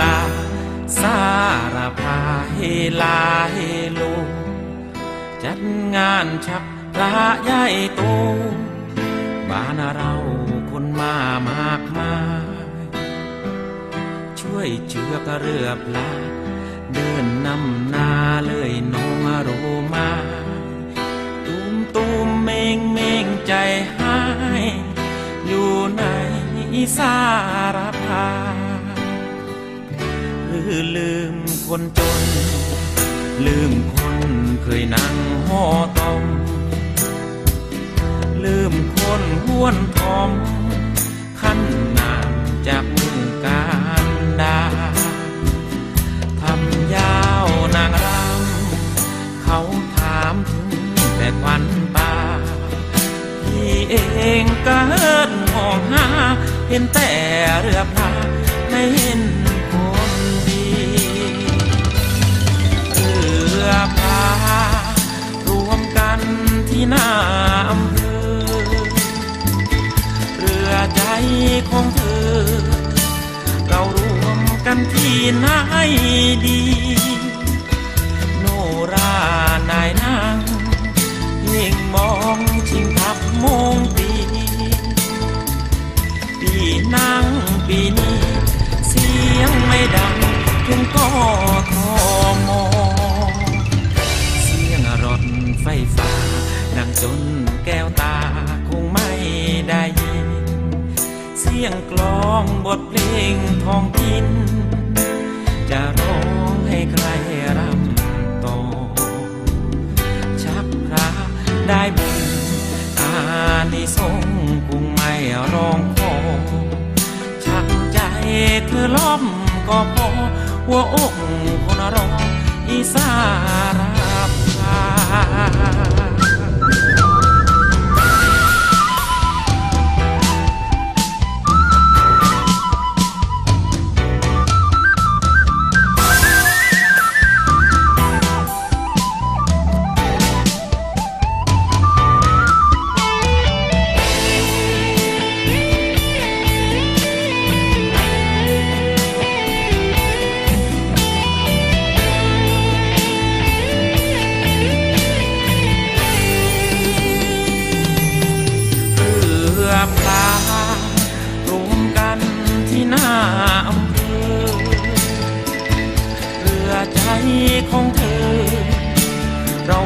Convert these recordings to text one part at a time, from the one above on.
ลา สารพาเฮลาเฮโล จัดงานชักพระใหญ่โต บ้านเราคนมามากมาย ช่วยเชือกเรือพลา เดินนำนาเลยน้องโรมาตูมตูมเมงเมงใจหาย อยู่ในสารพา ลือลืมคนจน ลืมคนเคยนั่งห่อตอม ลืมคนห้วนทอม ขั้นนามจากมุงการดาทำยาวนางรำเขาถามถึงแต่ควันตาพี่เองก็เฮินมองหา เห็นแต่เรือพาไม่เห็น ของเธอ เรารวมกันที่ไหนดี โนรานายนางเพ่งมองชิงทับมงตีปีนั่งปีนี้ เสียงไม่ดังถึงก็ทอม สียงกลองบทเพลงทองถิ่นจะร้องให้ใครรำต่อ ชักพระได้บุญอานิสงส์คงไม่ร้องขอชักใจเธอล้อมก็พอหัวอกคนรออีสาราอำเภอเรือใจของเธอ เรา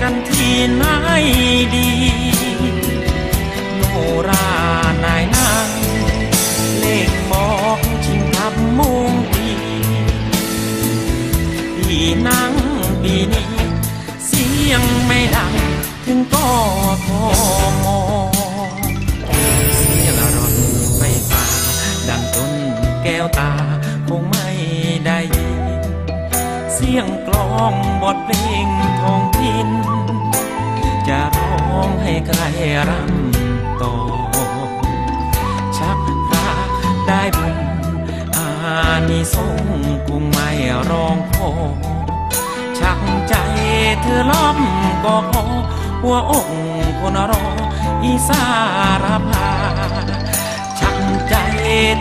กันที่ไหนดีโนรานายนางเลขบอกชิงทับมุงปีปีนั่งปีนี้ เสียงไม่ดังถึงก็พอม วตาคงไม่ได้ยิน เสียงกลองบทเพลงท้องถิ่นจะร้องให้ใครรำต่อ ชักพระได้บุญอานิสงคงไม่ร้องขอชักใจเธอล้อมก็พอหัวอกคนรออีสารพาชักใจ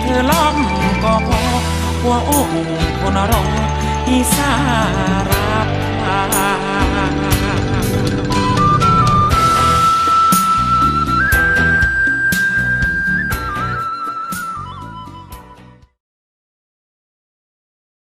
เธอล้อมก็พอหัวอกคนรออีสารพา